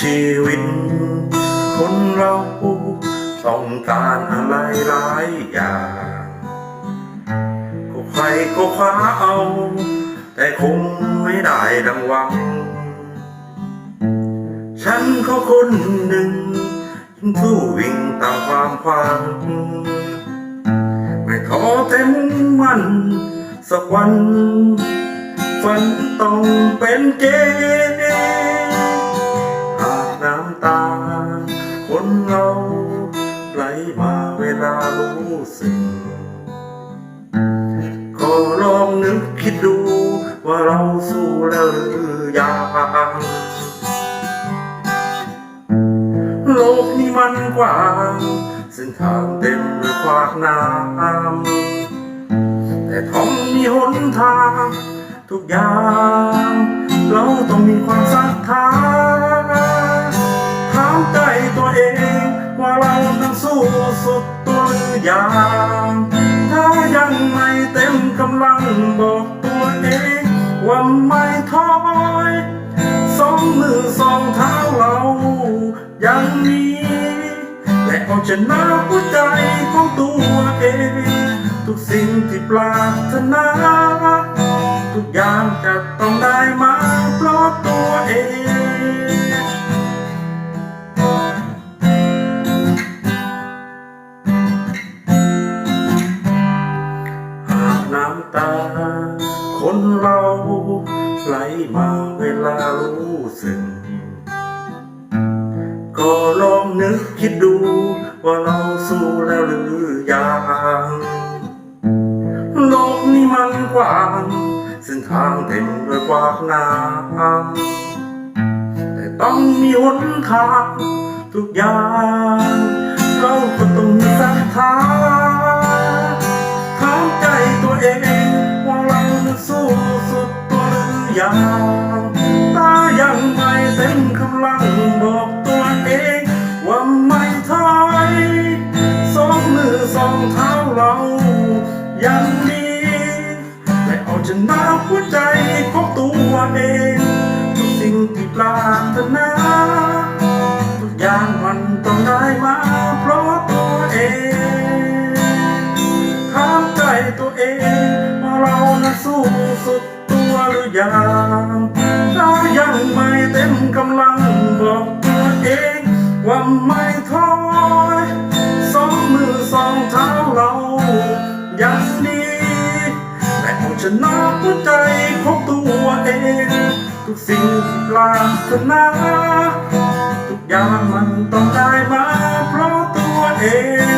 ชีวิต คนเราต้องการอะไรหลายอย่าง ก็ใครก็คว้าเอา แต่คงไม่ได้ดังหวัง ฉันก็คนหนึ่งยังสู้วิ่งตามความฝันไม่ท้อแต่มั่นสักวันฝันต้องเป็นจริง เวลารู้สึกก็ลองนึกคิดดู ว่าเราสู้แล้วหรือยังโลกนี้มันกว้างเส้นทางเต็มด้วยขวากน้ำแต่ท้องมีหนทาง ทุกอย่าง เราต้องมีความศรัทธา สู้สุดตัวหรือยังถ้ายังไม่เต็มกำลังบอกตัวเองว่าไม่ท้อยสองมือสองเท้าเรายังมีและเอาชนะหัวใจของตัวเอง ทุกสิ่งที่ปรารถนา ทุกอย่างจะต้อง คนเราไหลมาเวลารู้สึก ก็ลองนึกคิดดูว่าเราสู้แล้วหรือยังโลกนี้มันกว้างเส้นทางเต็มด้วยกวากน้ำแต่ต้องมีหนทางทุกอย่างเราก็ต้องมีศรัทธาถามใจตัวเอง ตัวหรือยังตายังไม่เต็มกำลังบอกตัวเอง ว่าไม่ถอยสองมือสองเท้าเรายังดีและเอาชนะหัวใจของตัวเอง ทุกสิ่งที่ปรารถนาทุกอย่างมันต้องได้มาเพราะตัวเองถามใจตัวเองว่าเรานั้นสู้สุด หรือยังถ้ายังไม่เต็มกำลังบอกตัวเองว่าไม่ท้อยสองมือสองเท้าเรายังดีและเอาชนะหัวใจของตัวเอง ทุกสิ่งที่ปรารถนาทุกอย่างมันต้องได้มาเพราะตัวเอง